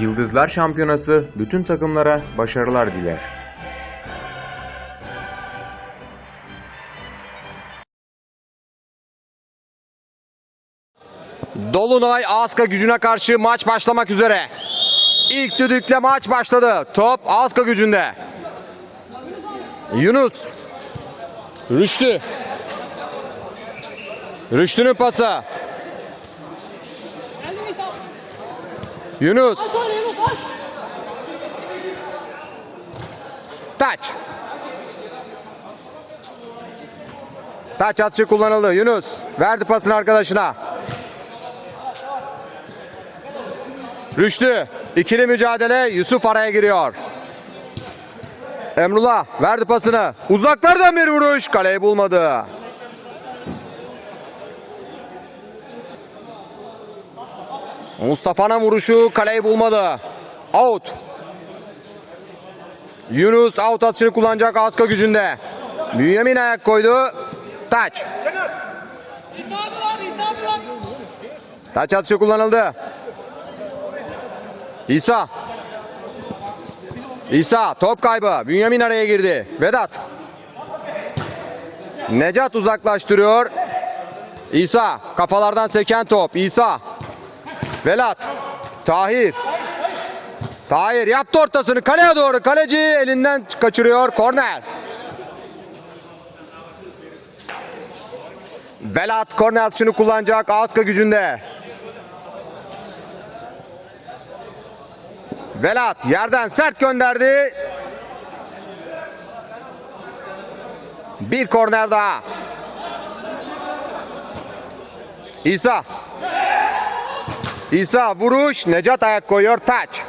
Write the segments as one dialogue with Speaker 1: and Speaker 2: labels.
Speaker 1: Yıldızlar Şampiyonası bütün takımlara başarılar diler.
Speaker 2: Dolunay Aska gücüne karşı maç başlamak üzere. İlk düdükle maç başladı. Top Aska gücünde. Yunus. Rüştü. Rüştü'nün pası. Yunus. Taç. Taç atışı kullanıldı. Yunus verdi pasını arkadaşına. Rüştü. ikili mücadele. Yusuf araya giriyor. Emrullah verdi pasını. Uzaklardan bir vuruş. Kaleyi bulmadı. Mustafa'nın vuruşu kaleyi bulmadı. Out. Yunus out atışını kullanacak Aska gücünde. Bünyamin ayak koydu. Taç. Taç atışı kullanıldı. İsa. İsa top kaybı. Bünyamin araya girdi. Vedat. Necat uzaklaştırıyor. İsa kafalardan seken top. İsa. Velat. Tahir. Tahir yaptı ortasını kaleye doğru. Kaleci elinden kaçırıyor. Korner. Velat korner atışını kullanacak Aska gücünde. Velat yerden sert gönderdi. Bir korner daha. İsa. İsa vuruş. Necat ayak koyuyor. Taç.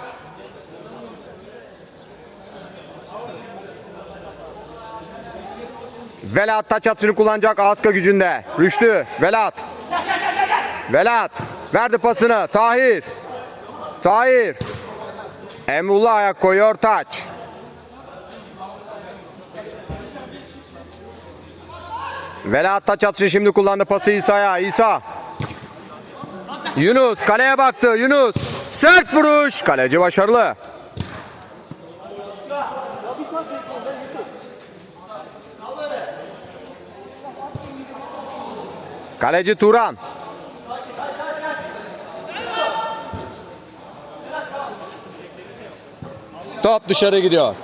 Speaker 2: Velat taç atışını kullanacak Aska gücünde. Rüştü. Velat. Velat. Verdi pasını. Tahir. Tahir. Emrullah ayak koyuyor taç. Velat taç atışı şimdi kullandı pası İsa'ya. İsa. Yunus kaleye baktı. Yunus. Sert vuruş. Kaleci başarılı. Kaleci Turan. Top dışarı gidiyor.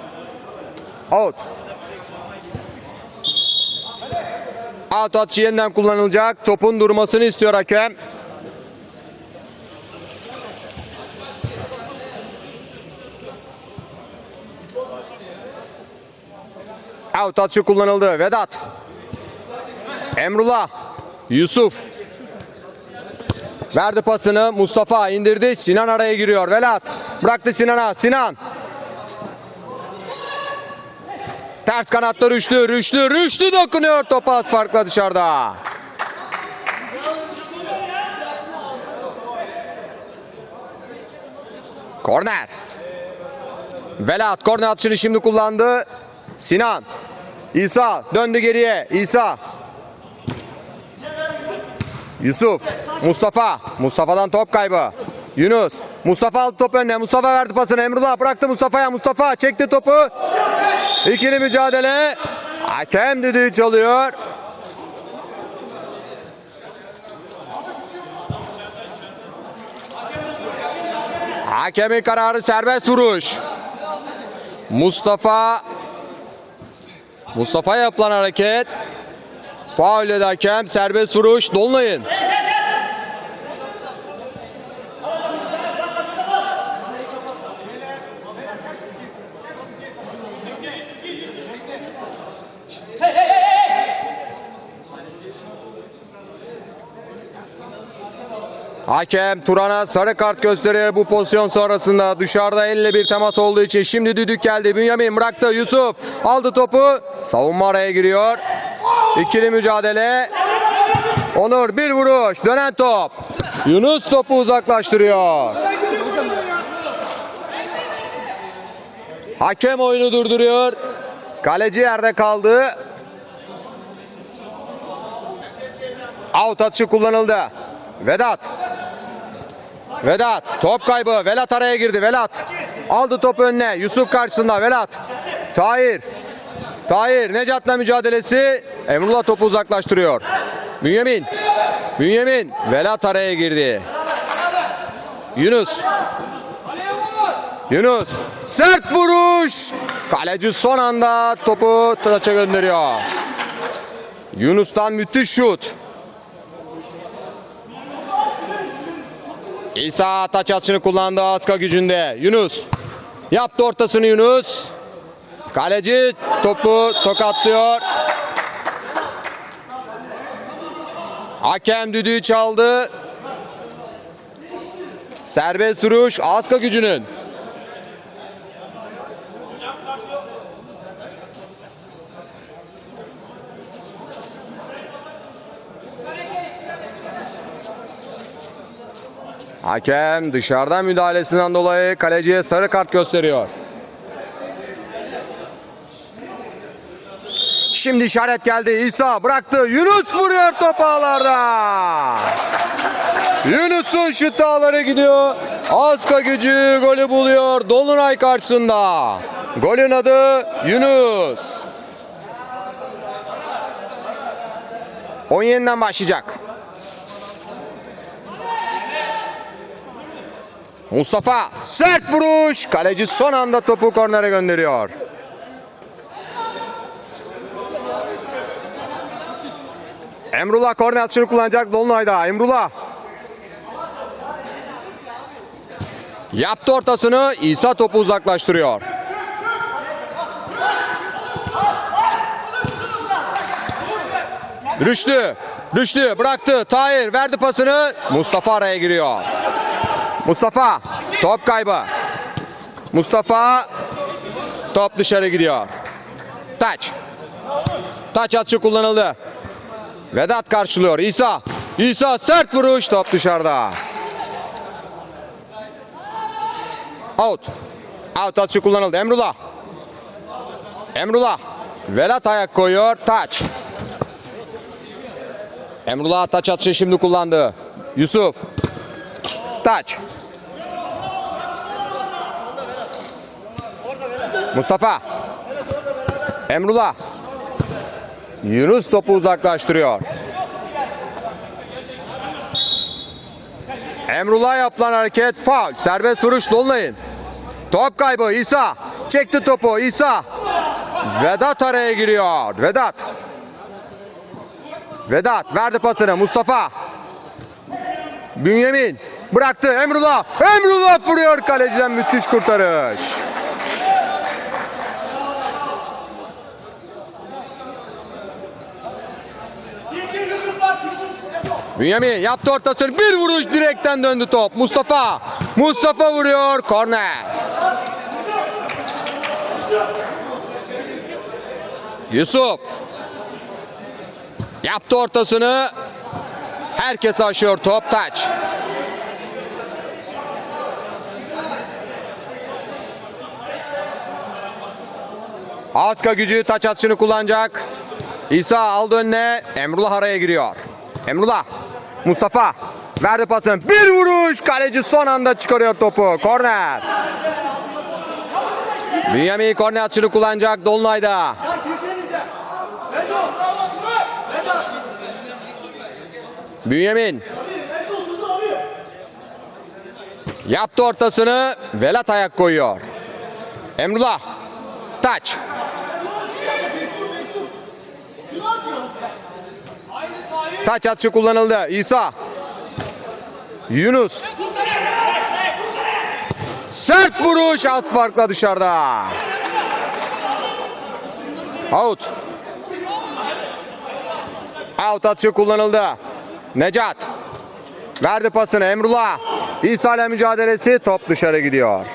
Speaker 2: Out. Out atışı yeniden kullanılacak. Topun durmasını istiyor hakem. Out atışı kullanıldı. Vedat. Emrullah. Yusuf. Verdi pasını. Mustafa indirdi. Sinan araya giriyor. Velat. Bıraktı Sinan'a. Sinan. Ters kanatta Rüştü. Rüştü. Rüştü dokunuyor. Topa az farkla dışarıda. Korner. Velat korner atışını şimdi kullandı. Sinan. İsa döndü geriye. İsa. Yusuf. Mustafa. Mustafa'dan top kaybı. Yunus. Mustafa aldı top önüne. Mustafa verdi pasını. Emrullah bıraktı Mustafa'ya. Mustafa çekti topu. İkili mücadele. Hakem düdüğü çalıyor. Hakemin kararı serbest vuruş. Mustafa Mustafa yapılan hareket. Faul eden hakem serbest vuruş Dolunay'ın. Hakem Turan'a sarı kart gösteriyor bu pozisyon sonrasında. Dışarıda elle bir temas olduğu için şimdi düdük geldi. Bünyamin bıraktı. Yusuf aldı topu. Savunma araya giriyor. İkili mücadele. Onur bir vuruş. Dönen top. Yunus topu uzaklaştırıyor. Hakem oyunu durduruyor. Kaleci yerde kaldı. Out atışı kullanıldı. Vedat. Vedat top kaybı. Velat araya girdi. Velat aldı topu önüne. Yusuf karşısında. Velat. Tahir. Tahir Necat'la mücadelesi. Emrullah topu uzaklaştırıyor. Bünyamin. Bünyamin. Velat araya girdi. Yunus. Yunus. Sert vuruş. Kaleci son anda topu taça gönderiyor. Yunus'tan müthiş şut. İsa taç atışını kullandı Aska gücünde. Yunus. Yaptı ortasını Yunus. Kaleci topu tokatlıyor. Hakem düdüğü çaldı. Serbest vuruş Aska gücünün. Hakem dışarıdan müdahalesinden dolayı kaleciye sarı kart gösteriyor. Şimdi işaret geldi. İsa bıraktı. Yunus vuruyor top ağlarda. Yunus'un şut ağları gidiyor. Aska gücü golü buluyor Dolunay karşısında. Golün adı Yunus. Oyun yeniden başlayacak. Mustafa sert vuruş. Kaleci son anda topu kornere gönderiyor. Emrullah korner atışını kullanacak Dolunay'da. Emrullah. Yaptı ortasını. İsa topu uzaklaştırıyor. Rüştü. Rüştü bıraktı. Tahir verdi pasını. Mustafa araya giriyor. Mustafa top kaybı. Mustafa top dışarı gidiyor. Taç. Taç atışı kullanıldı. Vedat karşılıyor. İsa. İsa sert vuruş top dışarıda. Out. Out atışı kullanıldı. Emrullah. Emrullah. Vedat ayak koyuyor. Taç. Emrullah taç atışı şimdi kullandı. Yusuf. Taç. Mustafa. Emrullah. Yunus topu uzaklaştırıyor. Emrullah yapılan hareket faul. Serbest vuruş Dolunay'ın. Top kaybı İsa. Çekti topu İsa. Vedat araya giriyor. Vedat. Vedat verdi pasını Mustafa. Bünyamin bıraktı Emrullah. Emrullah vuruyor kaleciden müthiş kurtarış. Bünyamin yaptı ortasını bir vuruş direkten döndü top. Mustafa. Mustafa vuruyor korner. Yusuf. Yaptı ortasını. Herkes aşıyor top taç. Aska gücü taç atışını kullanacak. İsa aldı önüne. Emrullah araya giriyor. Emrullah. Mustafa. Verdi pasını. Bir vuruş. Kaleci son anda çıkarıyor topu. Korner. Bünyamin korner atışını kullanacak Dolunay'da. Bünyamin. Yaptı ortasını. Velat ayak koyuyor. Emrullah. Taç. Taç atışı kullanıldı. İsa. Yunus. Sert vuruş az farkla dışarıda. Out. Out atışı kullanıldı. Necat. Verdi pasını Emrullah. İsa ile mücadelesi top dışarı gidiyor.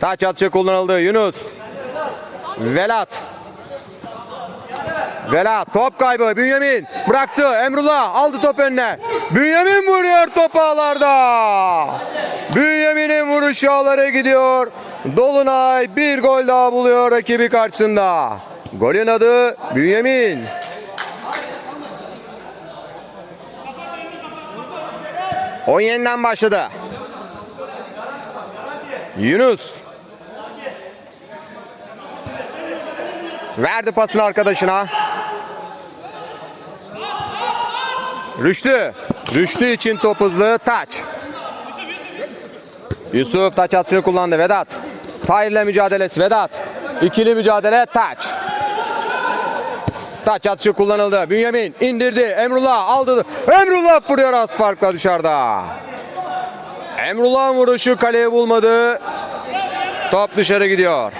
Speaker 2: Taç atışı kullanıldı. Yunus. Velat. Velat top kaybı. Bünyamin bıraktı. Emrullah aldı top önüne. Bünyamin vuruyor top ağlarda. Bünyamin'in vuruşu ağlara gidiyor. Dolunay bir gol daha buluyor rakibi karşısında. Golün adı Bünyamin. Oyun yeniden başladı. Yunus. Verdi pasını arkadaşına. Rüştü. Rüştü için top hızlı. Taç. Yusuf taç atışını kullandı. Vedat. Tahir'le mücadelesi. Vedat. İkili mücadele. Taç. Taç atışı kullanıldı. Bünyamin indirdi. Emrullah aldı. Emrullah vuruyor az farkla dışarıda. Emrullah'ın vuruşu kaleye bulmadı. Top dışarı gidiyor.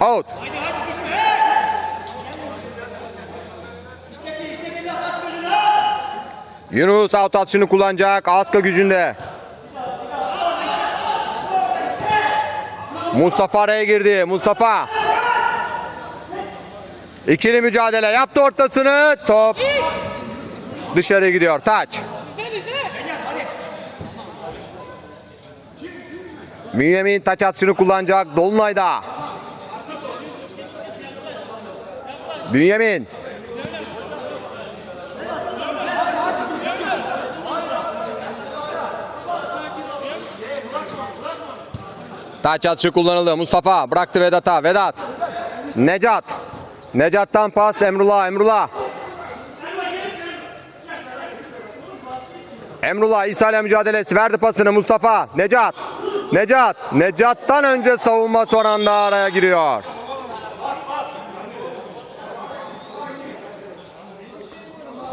Speaker 2: Out. Yunus out atışını kullanacak. Aska gücünde. Mustafa araya girdi. Mustafa. İkili mücadele yaptı ortasını. Top dışarı gidiyor. Taç. Bünyamin taç atışını kullanacak. Dolunay'da. Bünyamin. Taç atışı kullanıldı. Mustafa bıraktı Vedat'a. Vedat. Necat. Necat'tan pas Emrullah. Emrullah. Emrullah İsa ile mücadelesi verdi pasını Mustafa. Necat. Necat. Necat'tan önce savunma son anda araya giriyor.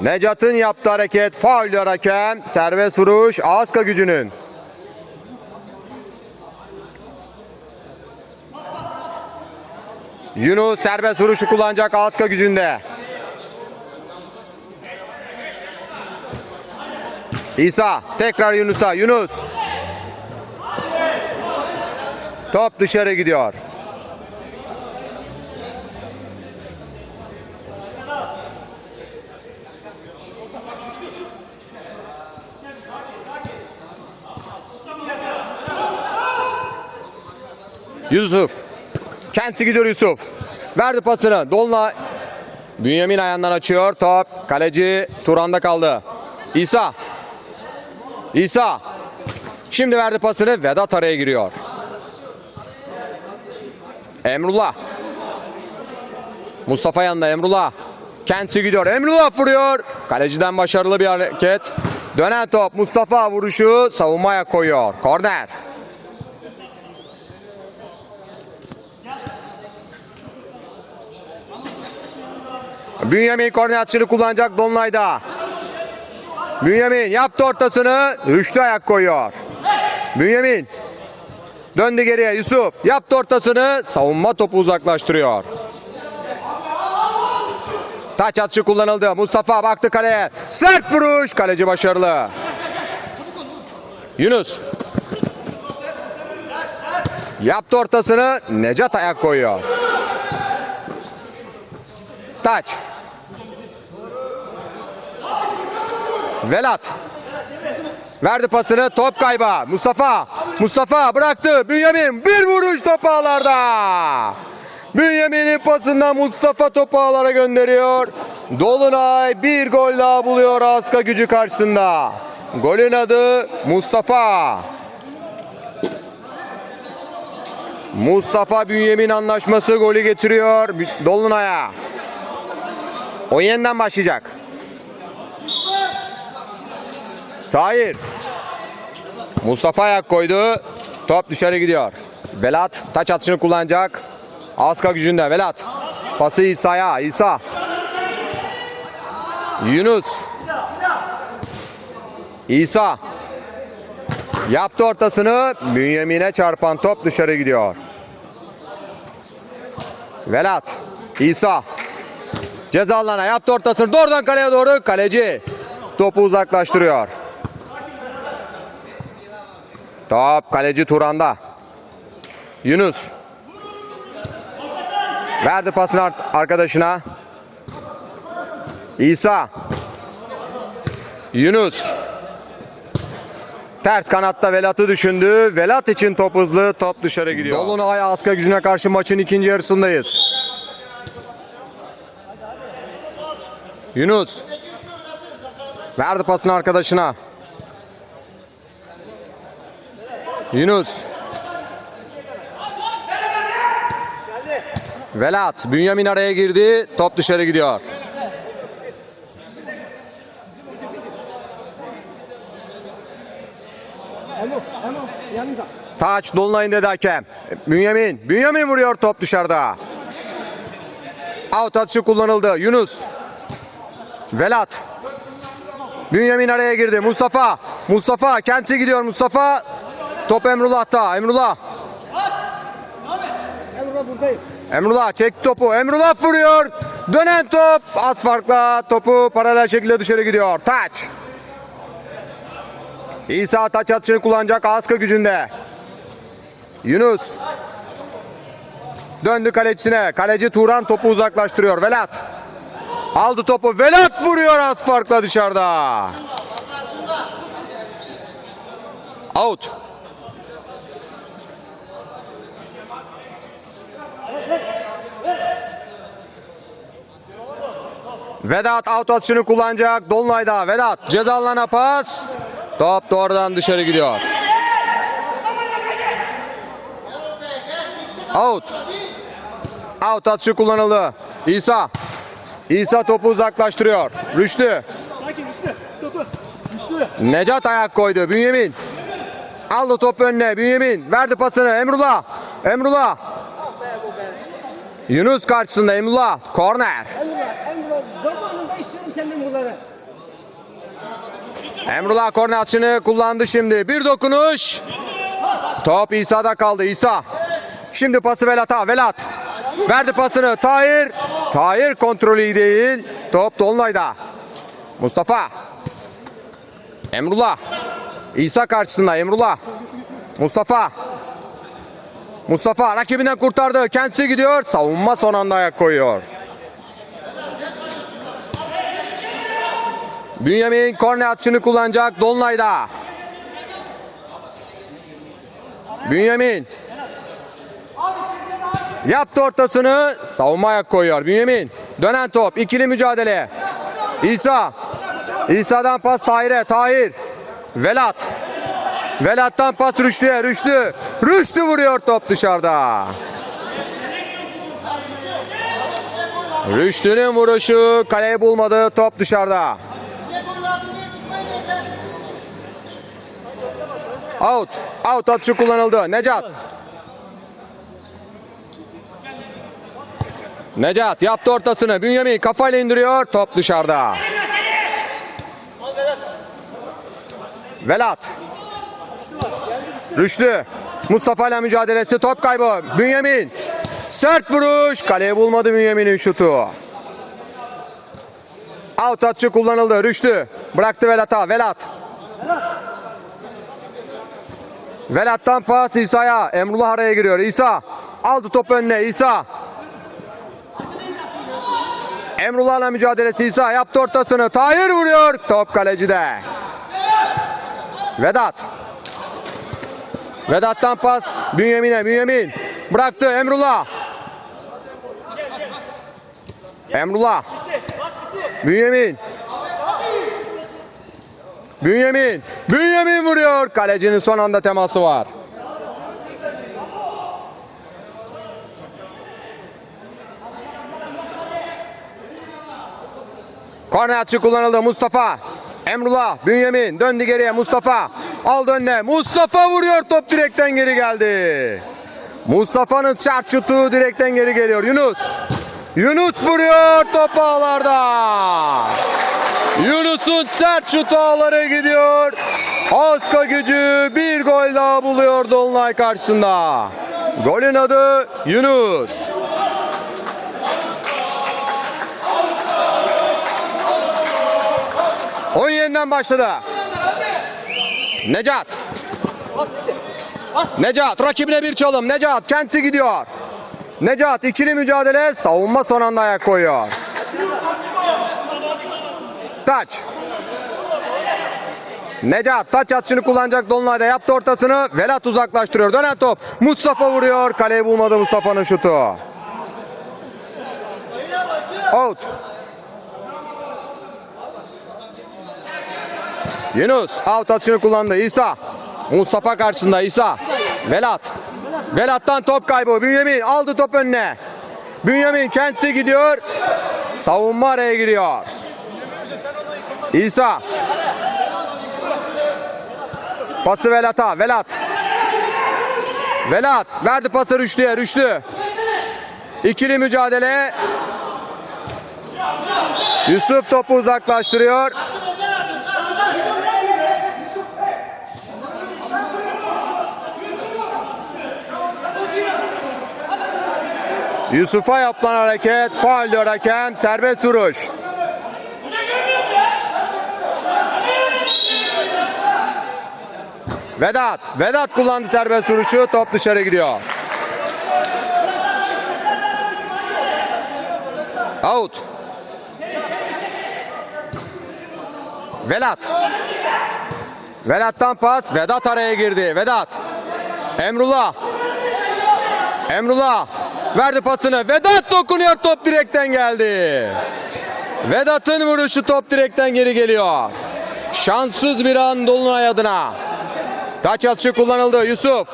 Speaker 2: Necat'ın yaptığı hareket faul diyor hakem. Serbest vuruş Aska gücünün. Yunus serbest vuruşu kullanacak Aska gücünde. İsa tekrar Yunus'a. Yunus. Top dışarı gidiyor. Yusuf. Kendisi gidiyor Yusuf. Verdi pasını. Dolunay. Bünyamin ayağından açıyor. Top. Kaleci Turan'da kaldı. İsa. İsa. Şimdi verdi pasını. Vedat araya giriyor. Emrullah. Mustafa yanında Emrullah. Kendisi gidiyor. Emrullah vuruyor. Kaleciden başarılı bir hareket. Dönen top. Mustafa vuruşu savunmaya koyuyor. Korner. Bünyamin korner kullanacak Dolunay'da. Bünyamin yaptı ortasını. Rüştü ayak koyuyor. Bünyamin. Döndü geriye Yusuf. Yaptı ortasını. Savunma topu uzaklaştırıyor. Taç atışı kullanıldı. Mustafa baktı kaleye. Sert vuruş. Kaleci başarılı. Yunus. Yaptı ortasını. Necat ayak koyuyor. Taç. Velat. Verdi pasını top kayba. Mustafa. Mustafa bıraktı. Bünyamin bir vuruş top ağlarda. Bünyamin'in pasından Mustafa topu ağlara gönderiyor. Dolunay bir gol daha buluyor Aska gücü karşısında. Golün adı Mustafa. Mustafa Bünyamin anlaşması golü getiriyor Dolunay'a. Oyun yeniden başlayacak. Tahir. Mustafa ayak koydu. Top dışarı gidiyor. Velat taç atışını kullanacak. Aska gücünde Velat. Pası İsa'ya. İsa. Yunus. İsa. Yaptı ortasını. Bünyamin'e çarpan top dışarı gidiyor. Velat. İsa. Ceza yaptı ortasını. Doğrudan kaleye doğru. Kaleci. Topu uzaklaştırıyor. Top kaleci Turan'da. Yunus. Verdi pasını arkadaşına. İsa. Yunus. Ters kanatta Velat'ı düşündü. Velat için top hızlı. Top dışarı gidiyor. Dolunay Aska gücüne karşı maçın ikinci yarısındayız. Yunus. Verdi pasını arkadaşına. Yunus. Velat. Bünyamin araya girdi. Top dışarı gidiyor. Taç Dolunay'ın dedi hakem. Bünyamin. Bünyamin vuruyor top dışarıda. Out atışı kullanıldı. Yunus. Velat. Bünyamin araya girdi. Mustafa. Mustafa. Kendisi gidiyor Mustafa. Top Emrullah'ta. Emrullah.
Speaker 3: Emrah buradayım.
Speaker 2: Emrullah çekti topu. Emrullah vuruyor. Dönen top. Az farkla topu paralel şekilde dışarı gidiyor. Taç. İsa taç atışını kullanacak Aska gücünde. Yunus. Döndü kalecisine. Kaleci Turan topu uzaklaştırıyor. Velat. Aldı topu. Velat vuruyor az farkla dışarıda. Out. Vedat out atışını kullanacak. Dolunay'da Vedat ceza alanına pas. Top doğrudan dışarı gidiyor. Out. Out atışı kullanıldı. İsa. İsa topu uzaklaştırıyor. Rüştü. Necat ayak koydu. Bünyamin. Aldı topu önüne. Bünyamin. Verdi pasını. Emrullah. Emrullah. Yunus karşısında Emrullah. Korner.
Speaker 3: Emrah,
Speaker 2: Emrullah korner atışını kullandı şimdi. Bir dokunuş. Top İsa'da kaldı. İsa. Şimdi pası Velat'a. Velat. Verdi pasını. Tahir. Tahir kontrolü değil. Top Dolunay'da. Mustafa. Emrullah. İsa karşısında Emrullah. Mustafa. Mustafa rakibinden kurtardı. Kendisi gidiyor. Savunma son anda ayak koyuyor. Bünyamin korner atışını kullanacak Dolunay'da. Bünyamin. Yaptı ortasını. Savunma ayak koyuyor. Bünyamin. Dönen top. ikili mücadele. İsa. İsa'dan pas Tahir'e. Tahir. Velat. Velat'tan pas Rüştü'ye. Rüştü. Rüştü vuruyor top dışarıda. Rüştü'nün vuruşu kaleyi bulmadı. Top dışarıda. Out. Out atışı kullanıldı. Necat. Necat yaptı ortasını. Bünyamin kafayla indiriyor. Top dışarıda. Velat. Rüştü. Mustafa ile mücadelesi top kaybı. Bünyamin. Sert vuruş. Kaleye bulmadı Bünyamin'in şutu. Out atışı kullanıldı. Rüştü. Bıraktı Velat'a. Velat. Velat'tan pas İsa'ya. Emrullah araya giriyor. İsa. Aldı topu önüne. İsa. Emrullah'la mücadelesi İsa. Yaptı ortasını. Tahir vuruyor. Top kalecide. Vedat. Vedat'tan pas. Bünyamin'e. Bünyamin. Bıraktı. Emrullah. Emrullah. Bünyamin. Bünyamin. Bünyamin vuruyor. Kalecinin son anda teması var. Korner atışı kullanıldı. Mustafa. Emrullah. Bünyamin. Döndü geriye. Mustafa. Aldı önüne. Mustafa vuruyor. Top direkten geri geldi. Mustafa'nın sert şutu direkten geri geliyor. Yunus. Yunus vuruyor. Top ağlarda. Yunus'un sert şutu ağlara gidiyor. Aska gücü bir gol daha buluyor Dolunay karşısında. Golün adı Yunus. Oyun yeniden başladı. Necat. Necat rakibine bir çalım. Necat kendisi gidiyor. Necat ikili mücadele savunma son anda ayak koyuyor. Taç. Necat taç atışını kullanacak Dolunay'da yaptı ortasını. Velat uzaklaştırıyor. Dönen top. Mustafa vuruyor. Kaleyi bulmadı Mustafa'nın şutu. Out. Yunus out atışını kullandı. İsa. Mustafa karşısında İsa. Velat. Velat'tan top kaybı. Bünyamin aldı top önüne. Bünyamin kendisi gidiyor. Savunma araya giriyor. İsa. Pası Velat'a. Velat. Velat verdi pası Rüştü'ye. Rüştü. İkili mücadele. Yusuf topu uzaklaştırıyor. Yusuf'a yapılan hareket faul diyor hakem serbest vuruş. Vedat, Vedat kullandı serbest vuruşu top dışarı gidiyor. Out. Velat. Vedat'tan pas. Vedat araya girdi. Vedat. Emrullah. Emrullah. Verdi pasını. Vedat dokunuyor. Top direkten geldi. Vedat'ın vuruşu top direkten geri geliyor. Şanssız bir an Dolunay adına. Taç atışı kullanıldı. Yusuf.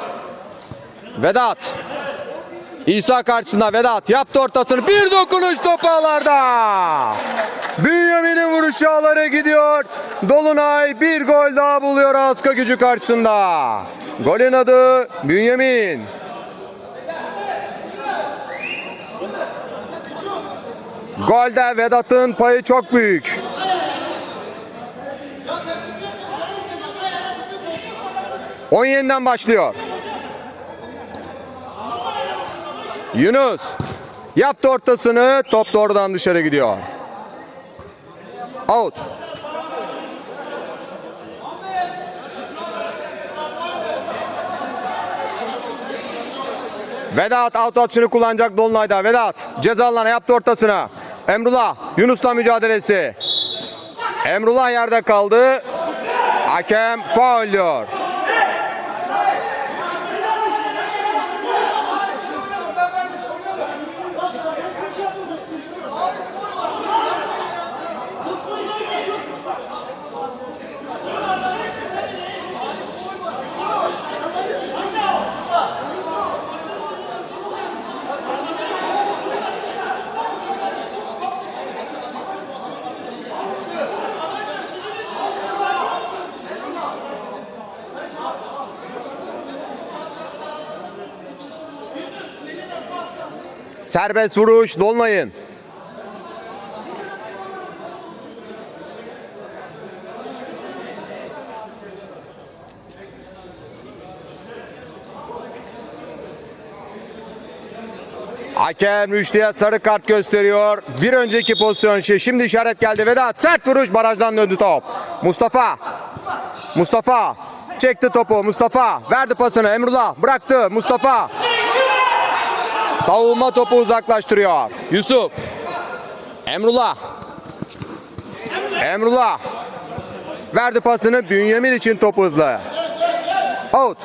Speaker 2: Vedat. İsa karşısında Vedat yaptı ortasını. Bir dokunuş top ağlarda. Bünyamin'in vuruşu ağlara gidiyor. Dolunay bir gol daha buluyor Aska gücü karşısında. Golün adı Bünyamin. Golde Vedat'ın payı çok büyük. On yeniden başlıyor. Yunus yaptı ortasını top doğrudan dışarı gidiyor. Out. Vedat out atışını kullanacak Dolunay'da. Vedat ceza yaptı ortasına. Emrullah Yunus'la mücadelesi. Emrullah yerde kaldı. Hakem faul diyor. Serbest vuruş Dolunay'ın. Hakem Rüştü'ye sarı kart gösteriyor. Bir önceki pozisyon için şimdi işaret geldi. Vedat sert vuruş barajdan döndü top. Mustafa. Mustafa çekti topu. Mustafa verdi pasını. Emrullah bıraktı. Mustafa Savunma topu uzaklaştırıyor. Yusuf. Emrullah. Emrullah. Verdi pasını Bünyamin için topu hızlı. Out.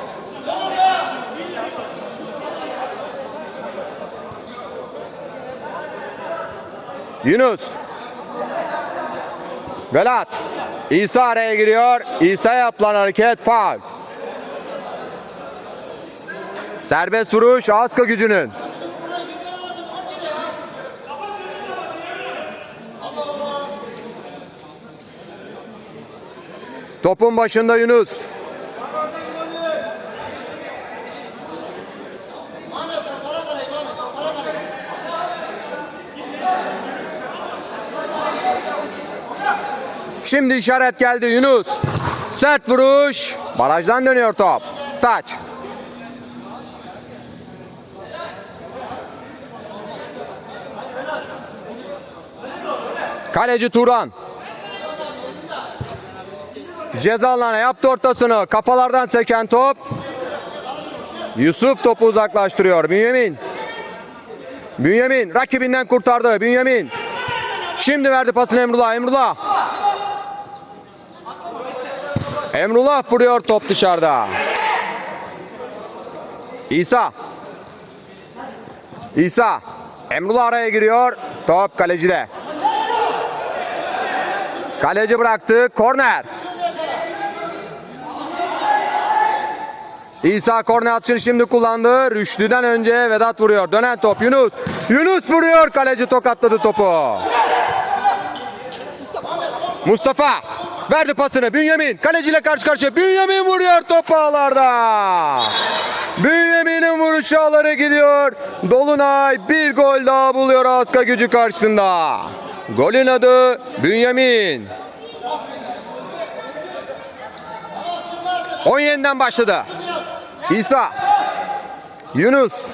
Speaker 2: Yunus. Velat. İsa araya giriyor. İsa yapılan hareket faul. Serbest vuruş Aska gücünün. Topun başında Yunus. Şimdi işaret geldi Yunus. Sert vuruş. Barajdan dönüyor top. Taç. Kaleci Turan. Ceza alanına yaptı ortasını. Kafalardan seken top. Yusuf topu uzaklaştırıyor. Bünyamin. Bünyamin rakibinden kurtardı. Bünyamin. Şimdi verdi pasını Emrullah. Emrullah. Emrullah vuruyor top dışarıda. İsa. İsa. Emrullah araya giriyor. Top kalecide. Kaleci bıraktı. Korner. İsa korner atışını şimdi kullandı. Rüştü'den önce Vedat vuruyor. Dönen top Yunus. Yunus vuruyor. Kaleci tokatladı topu. Mustafa verdi pasını. Bünyamin kaleciyle karşı karşıya. Bünyamin vuruyor topu ağlarda. Bünyamin'in vuruşu ağlara gidiyor. Dolunay bir gol daha buluyor Aska gücü karşısında. Golün adı Bünyamin. 17'den başladı. İsa. Yunus.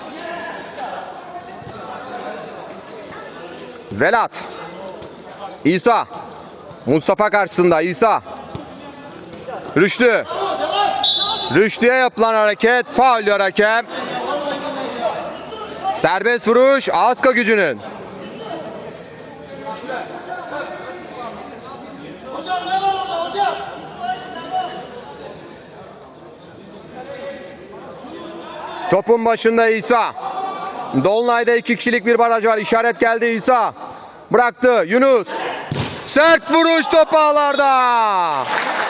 Speaker 2: Velat. İsa. Mustafa karşısında İsa. Rüştü. Rüştü'ye yapılan hareket faul hakem. Serbest vuruş Aska gücünün. Topun başında İsa. Dolunay'da iki kişilik bir baraj var. İşaret geldi İsa. Bıraktı Yunus. Sert vuruş top ağlarda.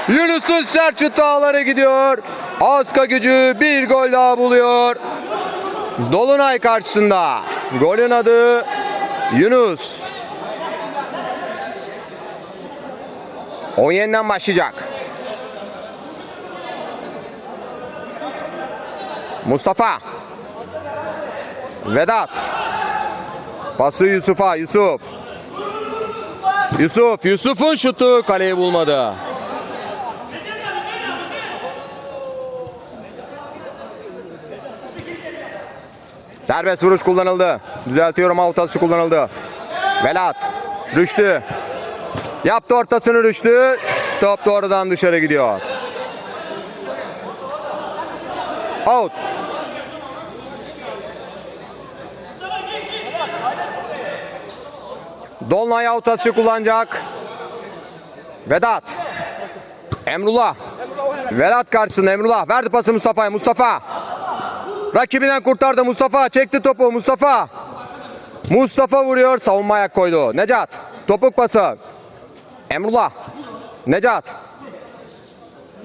Speaker 2: Yunus'un sert şutu ağlara gidiyor. Aska gücü bir gol daha buluyor. Dolunay karşısında. Golün adı Yunus. 17'den başlayacak. Mustafa. Vedat. Pası Yusuf'a. Yusuf. Yusuf. Yusuf'un şutu kaleyi bulmadı. Serbest vuruş kullanıldı. Düzeltiyorum out atışı kullanıldı. Velat. Rüştü. Yaptı ortasını Rüştü. Top doğrudan dışarı gidiyor. Out. Dolunay out atışı kullanacak. Vedat. Emrullah. Vedat karşısında Emrullah. Verdi pası Mustafa'ya. Mustafa. Rakibinden kurtardı Mustafa. Çekti topu Mustafa. Mustafa vuruyor. Savunma ayak koydu. Necat. Topuk pası. Emrullah. Necat.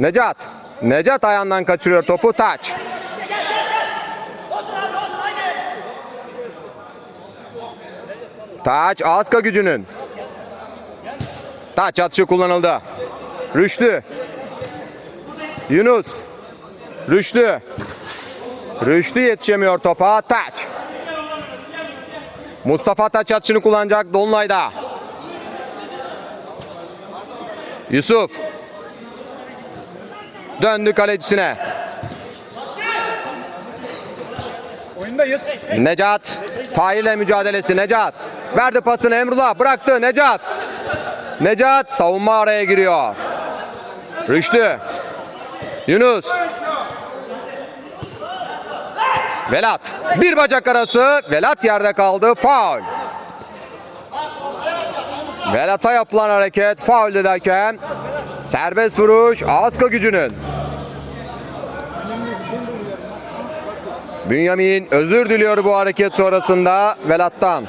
Speaker 2: Necat. Necat ayağından kaçırıyor topu. Taç. Taç Aska gücünün. Taç atışı kullanıldı. Rüştü. Yunus. Rüştü. Rüştü yetişemiyor topa. Taç. Mustafa taç atışını kullanacak Dolunay'da. Yusuf. Döndü kalecisine.
Speaker 3: Oyundayız.
Speaker 2: Necat. Tahir'le mücadelesi. Necat. Verdi pasını Emrullah. Bıraktı Necat. Necat savunma araya giriyor. Rüştü. Yunus. Velat. Bir bacak arası. Velat yerde kaldı. Faul. Velat'a yapılan hareket faul hakem. Serbest vuruş Aska gücünün. Bünyamin özür diliyor bu hareket sonrasında Velat'tan.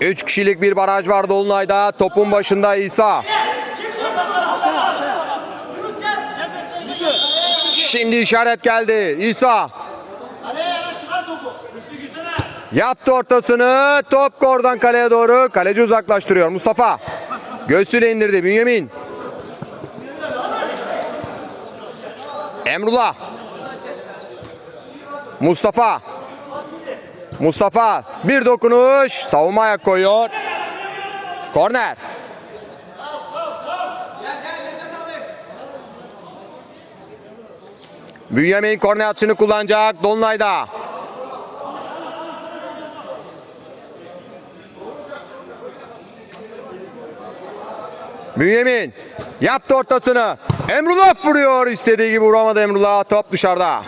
Speaker 2: Üç kişilik bir baraj var Dolunay'da. Topun başında İsa. Şimdi işaret geldi. İsa. Yaptı ortasını. Top kordan kaleye doğru. Kaleci uzaklaştırıyor. Mustafa. Göğsüyle indirdi. Bünyamin. Emrullah. Mustafa. Mustafa bir dokunuş savunma ayak koyuyor. Korner. Bünyamin korner atışını kullanacak Dolunay'da. Bünyamin yaptı ortasını. Emrullah vuruyor. İstediği gibi vuramadı Emrullah. Top dışarıda.